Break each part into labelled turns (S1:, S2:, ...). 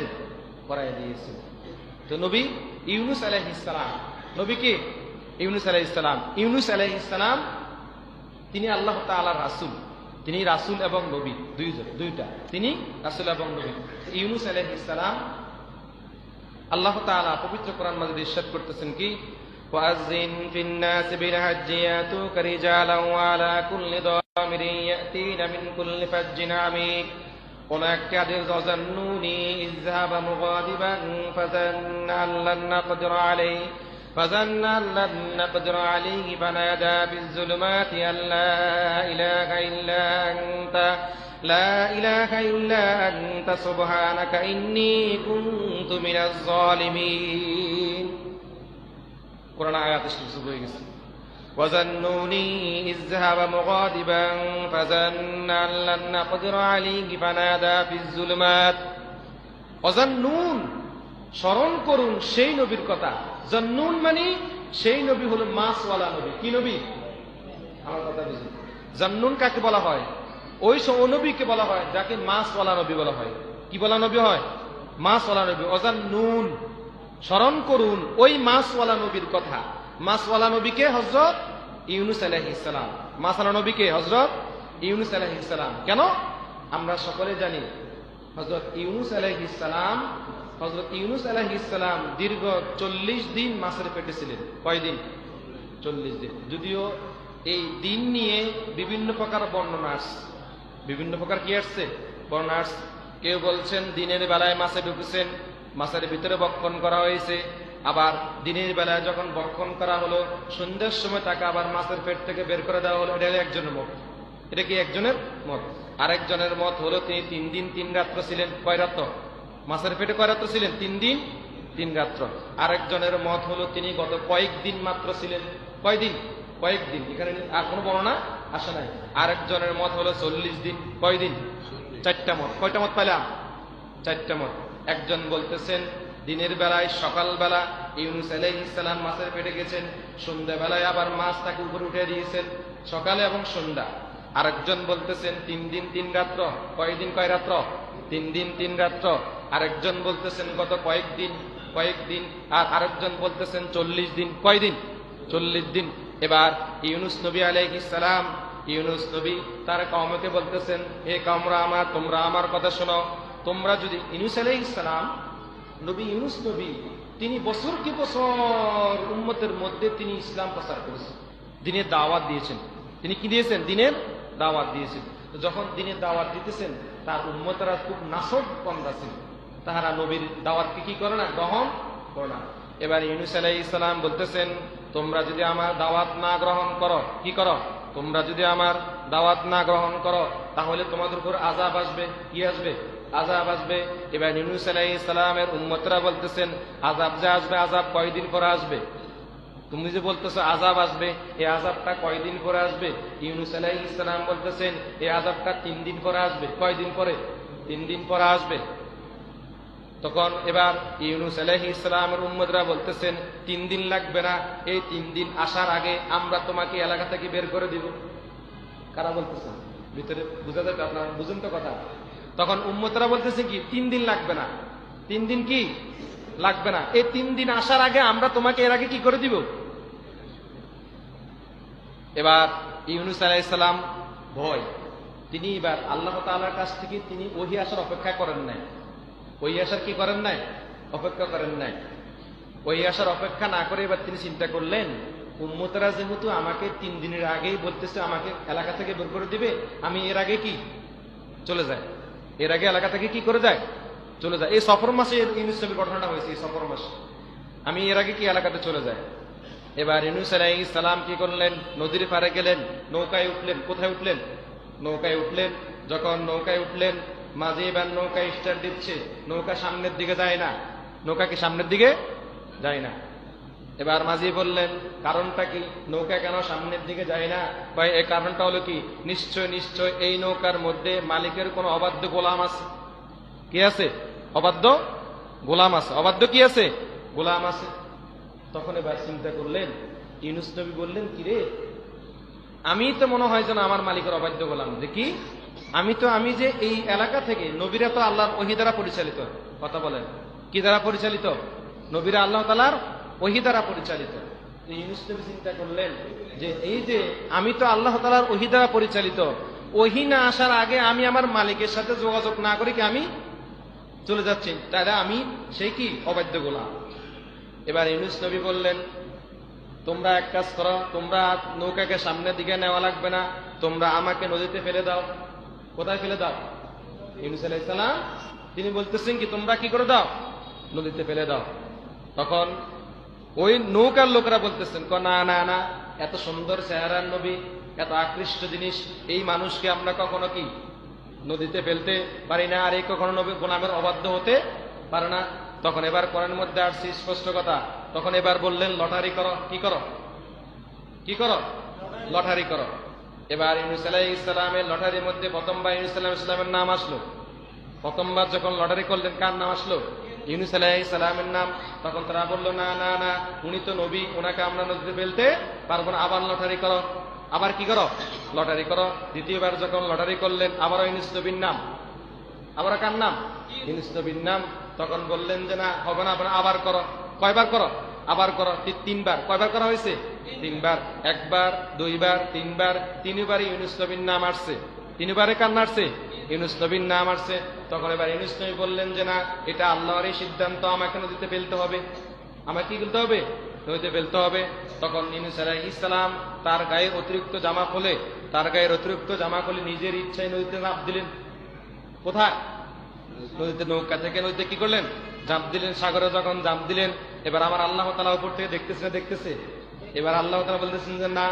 S1: দিয়েছেন করাই দিয়েছেন তো নবী ইউনুস আলাহ ইসলাম নবী কে ইউনুস আলাহ ইসলাম ইউনুস আলাহ ইসলাম তিনি আল্লাহ তাআলার রাসূল তিনি রাসূল এবং নবী দুইজন দুইটা তিনি রাসূল এবং নবী ইউনুস আলাহ ইসলাম আল্লাহ তাআলা পবিত্র কোরআন মাজিদ ইরশাদ করতেছেন কি وأذن في الناس بالحج يأتوك رجالا وعلى كل ضامر يأتين من كل فج عميق هناك إذ ظنوني إذ ذهب مغاضبا فظن أن لن نقدر عليه فظن أن لن نقدر عليه فنادى بالظلمات أن لا إله إلا أنت لا إله إلا أنت سبحانك إني كنت من الظالمين. قرآن آيات الشمس وظنوني إذ ذهب مغاضبا فظن أن لن نقدر عليه فنادى في الظلمات অজান্নুন স্মরণ করুন সেই নবীর কথা জান্নুন মানে সেই নবী হলো মাসওয়ালা নবী কি নবী আমার কথা বুঝুন জান্নুন কাকে বলা হয় ওই সব নবীকে বলা হয় যাকে মাসওয়ালা নবী বলা হয় কি বলা নবী হয় মাসওয়ালা নবী অজান্নুন স্মরণ করুন ওই মাসওয়ালা নবীর কথা মাসওয়ালা নবীকে হজরত ইউনুস আলাইহিসসালাম মাসওয়ালা নবীকে হজরত ইউনুস আলাইহিসসালাম কেন? আমরা সকলে জানি হজরত ইউনুস আলাইহিসসালাম হজরত ইউনুস আলাইহিসসালাম দীর্ঘ চল্লিশ দিন মাসের পেটে ছিলেন। কয়দিন? চল্লিশ দিন। যদিও এই দিন নিয়ে বিভিন্ন প্রকার বর্ণনা আসছে। বিভিন্ন প্রকার কি আসছে? বর্ণনা কেউ বলছেন, দিনের বেলায় মাছে ঢুকেছেন, মাছের ভিতরে বক্ষণ করা হয়েছে। আবার দিনের বেলায় যখন বক্ষণ করা হলো সন্ধ্যের সময় তাকে আবার মাছের পেট থেকে বের করে দেওয়া হলো। এটা একজনের মত। এটা কি একজনের মত? আরেকজনের মত হলো তিনি তিন দিন তিন রাত্র ছিলেন। কয় রাত্র? মাছের পেটে কয় রাত্র ছিলেন? তিন দিন তিন রাত্র। আরেকজনের মত হলো তিনি গত কয়েকদিন মাত্র ছিলেন। কয়দিন কয়েকদিন এখানে আর কোনো বর্ণনা আসে নাই। আরেকজনের মত হলো চল্লিশ দিন। কয়দিন চারটা মত। কয়টা মত পাইলাম? চারটা মত। একজন বলতেছেন দিনের বেলায়, সকালবেলা ইউনুস আলাইহিসসালাম মাছের পেটে গেছেন, সন্ধ্যাবেলায় আবার মাছ তাকে উপরে উঠে দিয়েছেন, সকালে এবং সন্ধ্যা। আরেকজন বলতেছেন, তিন দিন তিন রাত্র, কয়দিন কয় রাত্র? তিন দিন তিন রাত্র। আরেকজন বলতেছেন, গত কয়েকদিন কয়েকদিন আর আরেকজন বলতেছেন, চল্লিশ দিন। কয়দিন? চল্লিশ দিন। এবার ইউনুস নবী আলাইহিসসালাম ইউনুস নবী তার কমকে বলতেছেন, হে কামরা আমার, তোমরা আমার কথা শোনো। তোমরা যদি ইউনুস আলাইহিসসালাম নবী ইউনুস নবী, তিনি বছর কি বছর উম্মতের মধ্যে তিনি ইসলাম প্রচার করেছেন, দিনের দাওয়াত দিয়েছেন। তিনি কি দিয়েছেন? দিনের দাওয়াত দিয়েছেন। যখন দিনের দাওয়াত দিতেছেন, তার উম্মতেরা খুব নাসব কন্দা ছিল তাহারা নবীর দাওয়াতকে কি করে না, গ্রহণ করে না। এবার ইউনুস আলাই ইসলাম বলতেছেন, তোমরা যদি আমার দাওয়াত না গ্রহণ করো, কি করো? তোমরা যদি আমার দাওয়াত না গ্রহণ করো, তাহলে তোমাদের উপর আজাব আসবে, কি আসবে? আজাব আসবে। এবার ইউনুস আলাই ইসলামের উম্মতরা বলতেছেন আজাব যে আসবে আজাব কয়দিন পরে আসবে? তুমি যে বলতেছো আজাব আসবে, এই আজাবটা কয়দিন পরে আসবে? ইউনুস আলাই ইসলাম বলতেছেন, এই আজাবটা তিন দিন পরে আসবে। কয়দিন পরে? তিন দিন পরে আসবে। তখন এবার ইউনুস আলাহি ইসলামের উম্মদরা বলতেছেন, তিন দিন লাগবে না, এই তিন দিন আসার আগে আমরা তোমাকে এলাকা থেকে বের করে দিব। কারা বলতেছেন ভিতরে বুঝা যাবে আপনার? বুঝুন তো কথা। তখন উম্মতরা বলতেছে কি, তিন দিন লাগবে না। তিন দিন কি? লাগবে না। এই তিন দিন আসার আগে আমরা তোমাকে এর আগে কি করে দিব? এবার ইউনুস আলাইসালাম ভয়। তিনি এবার আল্লাহ তাআলার কাছ থেকে তিনি ওহি আসার অপেক্ষা করেন নাই। ওই আসার কি করেন নাই? অপেক্ষা করেন নাই। ওই আসার অপেক্ষা না করে এবার তিনি চিন্তা করলেন, উম্মতরা যেহেতু আমাকে তিন দিনের আগেই বলতেছে, আমাকে এলাকা থেকে বের করে দিবে, আমি এর আগে কি? চলে যায় এর আগে এলাকা থেকে কি করে যায়? চলে যায়। এই সফর মাসে ইউনুস ঘটনাটা হয়েছে, এই সফর মাসে। আমি এর আগে কি এলাকাতে চলে যায় এবার ইউনুস আলাই সালাম কি করলেন? নদীর পারে গেলেন, নৌকায় উঠলেন। কোথায় উঠলেন? নৌকায় উঠলেন। যখন নৌকায় উঠলেন, মাঝে এবার নৌকা স্টার দিচ্ছে। নৌকা সামনের দিকে যায় না। নৌকা কি সামনের দিকে যায় না। এবার মাঝি বললেন, কারণটা কি? নৌকা কেন সামনের দিকে যায় না? বা এই কারণটা হলো কি? নিশ্চয় নিশ্চয় এই নৌকার মধ্যে মালিকের কোনো অবাধ্য গোলাম আছে। কি আছে? অবাধ্য গোলাম আছে। অবাধ্য কি আছে? গোলাম আছে। তখন এবার চিন্তা করলেন, ইউনুস নবী বললেন কি রে আমি তো মনে হয় যেন আমার মালিকের অবাধ্য গোলাম। দেখি, আমি তো, আমি যে এই এলাকা থেকে, নবীরা তো আল্লাহর ওহি দ্বারা পরিচালিত। কথা বলেন। কি দ্বারা পরিচালিত? নবীরা আল্লাহ তালার ওহি দ্বারা পরিচালিত। চিন্তা করলেন যে এই যে আমি তো আল্লাহ তালার ওহি দ্বারা পরিচালিত, ওহি না আসার আগে আমি আমার মালিকের সাথে যোগাযোগ না করি কি আমি চলে যাচ্ছি? তাহলে আমি সেই কি? অবাধ্য গোলাম। এবার ইউনুস নবী বললেন, তোমরা এক কাজ করো, তোমরা নৌকাকে সামনের দিকে নেওয়া লাগবে না, তোমরা আমাকে নদীতে ফেলে দাও। কোথায় ফেলে দাও? ইউনুস আলাইসালাম তিনি বলতেছেন কি, তোমরা কি করে দাও? নদীতে ফেলে দাও। তখন ওই নৌকার লোকেরা বলতেছেন ক না না না, এত সুন্দর চেহারার নবী, এত আকৃষ্ট জিনিস, এই মানুষকে আমরা কখনো কি নদীতে ফেলতে পারি না, আর এই কখনো নবী গোলামের অবাধ্য হতে পারে না? তখন এবার কোরআনের মধ্যে আসছে স্পষ্ট কথা। তখন এবার বললেন, লটারি করো, কি করো? কি করো? লটারি করো। এবার ইউনুস ইসলামের লটারির মধ্যে প্রথমবার ইউনুস আলাহ ইসলামের নাম আসলো। প্রথমবার যখন লটারি করলেন, কার নাম আসলো? ইউনুস ইসলামের নাম তখন তারা বলল, না না না, উনি তো নবী, ওনাকে আমরা নদীতে ফেলতে পারব না। আবার লটারি করো। আবার কি করো? লটারি করো। দ্বিতীয়বার যখন লটারি করলেন, আবারও নবীর নাম। আবার কার নাম? নবীর নাম। তখন বললেন যে, না, হবে না আবার করো। কয়বার করো? আবার করো। তিনবার। কয়বার করা হয়েছে? তিনবার। একবার, দুইবার, তিনবার তিনবার ইউনুস নাম আসছে। তিনবারে কার আসছে? ইউনুস নবীর নাম আসছে। তখন এবার ইউনুস নবী বললেন যে, না, এটা আল্লাহরই সিদ্ধান্ত, আমাকে নদীতে ফেলতে হবে। আমাকে কি করতে হবে? নদীতে ফেলতে হবে। তখন ইউনুস আলাইহিস ইসলাম তার গায়ে অতিরিক্ত জামা খুলে, তার গায়ের অতিরিক্ত জামা খুলে নিজের ইচ্ছায় নদীতে নাপ দিলেন। কোথায়? নদীতে নৌকা থেকে নদীতে কি করলেন? জাম্প দিলেন, সাগরে যখন জাম্প দিলেন, এবার আমার আল্লাহ তালা উপর থেকে দেখতেছে না দেখতেছে। এবার আল্লাহ তালা বলতেছেন যে, না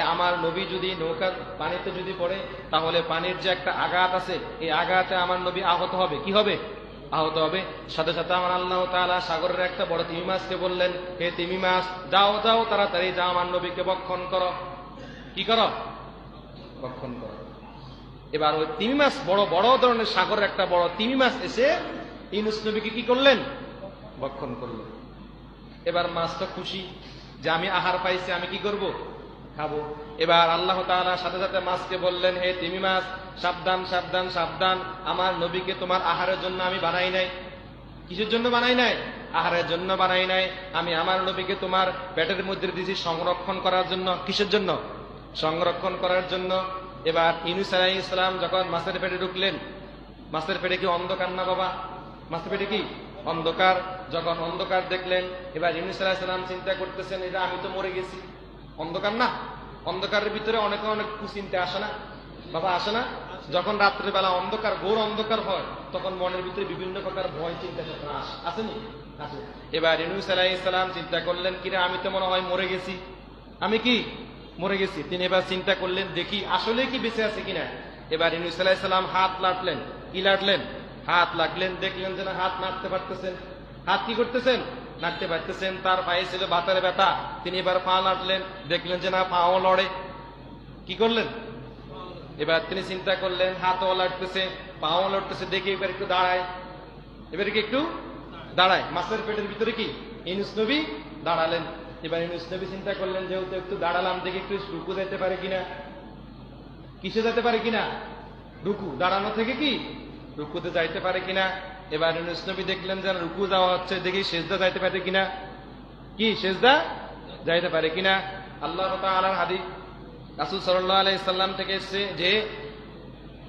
S1: আমার নবী যদি নৌকার পানিতে যদি পড়ে, তাহলে পানির যে একটা আঘাত আছে, এই আঘাতে আমার নবী আহত হবে। কি হবে? আহত হবে। সাথে সাথে আমার আল্লাহ তাআলা সাগরের একটা বড় তিমি মাছকে বললেন, হে তিমি মাছ, যাও যাও, তাড়াতাড়ি যাও, আমার নবীকে বক্ষণ করো। কি করো? বক্ষণ করো। এবার ওই তিমি মাছ বড় বড় ধরনের সাগরের একটা বড় তিমি মাছ এসে ইউনুস নবীকে কি করলেন? ভক্ষণ করলেন। এবার মাছটা খুশি। যে আমি আহার পাইছি, আমি কি করব? খাব। এবার আল্লাহ তাআলা সাথে সাথে মাছকে বললেন, হে তিমি মাছ, সাবধান সাবধান সাবধান। আমার নবীকে তোমার আহারের জন্য আমি বানাই নাই। কিসের জন্য বানাই নাই? আহারের জন্য বানাই নাই। আমি আমার নবীকে তোমার পেটের মধ্যে দিয়েছি সংরক্ষণ করার জন্য। কিসের জন্য? সংরক্ষণ করার জন্য। এবার ইনুস আলাই ইসলাম যখন মাছের পেটে ঢুকলেন, মাছের পেটে কি অন্ধকার না বাবা? মাছের পেটে কি? অন্ধকার। যখন অন্ধকার দেখলেন, এবার ইনুস আলাহ ইসলাম চিন্তা করতেছেন এটা আমি তো মরে গেছি। অন্ধকার না? অন্ধকারের ভিতরে অনেকে অনেক কুচিন্তা আসে না? বাবা, আসে না? যখন রাত্রেবেলা অন্ধকার, ঘোর অন্ধকার হয়, তখন মনের ভিতরে বিভিন্ন প্রকার ভয়, চিন্তা চেতনা আসে আসেনি? আসে। এবার ইনুস আলাহ ইসলাম চিন্তা করলেন, কিরে, আমি তো মনে হয় মরে গেছি। আমি কি? মরে গেছি। তিনি এবার চিন্তা করলেন, দেখি, আসলে কি বেঁচে আছে কিনা? এবার ইনুস আলাইসাল্লাম হাত লাটলেন কি লাটলেন হাত লাগলেন দেখলেন যে না হাত নাড়তে পারতেছেন। হাত কি করতেছেন? নাড়তে পারতেছেন, তার পায়ে ছিল বাতারে ব্যথা। তিনি এবার পা নাড়লেন, দেখলেন যে না, পাও লড়ে কি করলেন? এবার তিনি চিন্তা করলেন, হাতও লাড়তেছে পাও লড়তেছে দেখে এবার একটু দাঁড়ায়। এবার কি একটু? দাঁড়ায়। মাছের পেটের ভিতরে কি? ইনুস নবী দাঁড়ালেন। এবার ইনুস নবী চিন্তা করলেন, যেহেতু একটু দাঁড়ালাম, দেখে একটু রুকু যেতে পারে কিনা? কিসে যেতে পারে কিনা? রুকু দাঁড়ানো থেকে কি? রুকুতে যাইতে পারে কিনা? এবার ইনুস নবী দেখলেন যে রুকু যাওয়া হচ্ছে, দেখি সেজদা যাইতে পারে কিনা? কি, সেজদা? যাইতে পারে কিনা? আল্লাহ তাআলার হাদিস, রাসূল সাল্লাল্লাহু আলাইহি সাল্লাম থেকে এসেছে যে,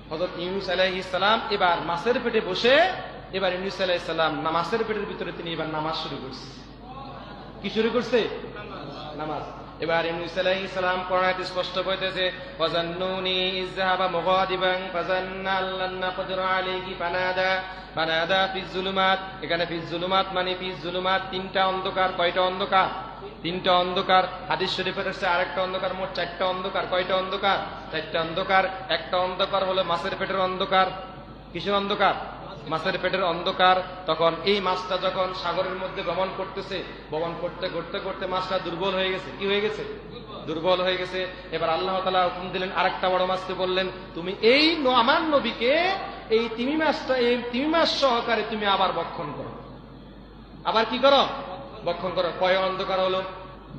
S1: হযরত ইউনুস আলাইহিস সালাম এবার মাছের পেটে বসে, এবার ইউনুস আলাইহিস সালাম নামাজের পেটের ভিতরে তিনি এবার নামাজ শুরু করছে। কি শুরু করছে? নামাজ। এবার ইউনুস আলাইহিস স্পষ্ট ফিজ জুলুমাত। এখানে ফিজ জুলুমাত মানে ফিজ জুলুমাত তিনটা অন্ধকার, কয়টা অন্ধকার? তিনটা অন্ধকার, হাদিস শরীফের হচ্ছে আরেকটা অন্ধকার, মোট চারটা অন্ধকার, কয়টা অন্ধকার? চারটা অন্ধকার, একটা অন্ধকার হলো মাছের পেটের অন্ধকার। কিসের অন্ধকার? মাছের পেটের অন্ধকার, তখন এই মাছটা যখন সাগরের মধ্যে ভ্রমণ করতেছে, ভ্রমণ করতে করতে করতে মাছটা দুর্বল হয়ে গেছে। কি হয়ে গেছে? দুর্বল হয়ে গেছে। এবার আল্লাহ তালা হুকুম দিলেন, আরেকটা বড় মাছকে বললেন, তুমি এই আমার নবীকে এই তিমি মাছটা, এই তিমি মাছ সহকারে তুমি আবার বক্ষণ করো। আবার কি করো? বক্ষণ করো। কয় অন্ধকার হলো?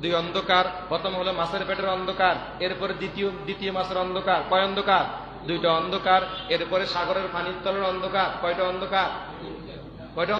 S1: দুই অন্ধকার। প্রথম হলো মাছের পেটের অন্ধকার, এরপরে দ্বিতীয় দ্বিতীয় মাছের অন্ধকার। কয় অন্ধকার? দুইটা অন্ধকার এরপরে সাগরের পানির তলের অন্ধকার কয়টা অন্ধকার? কয়টা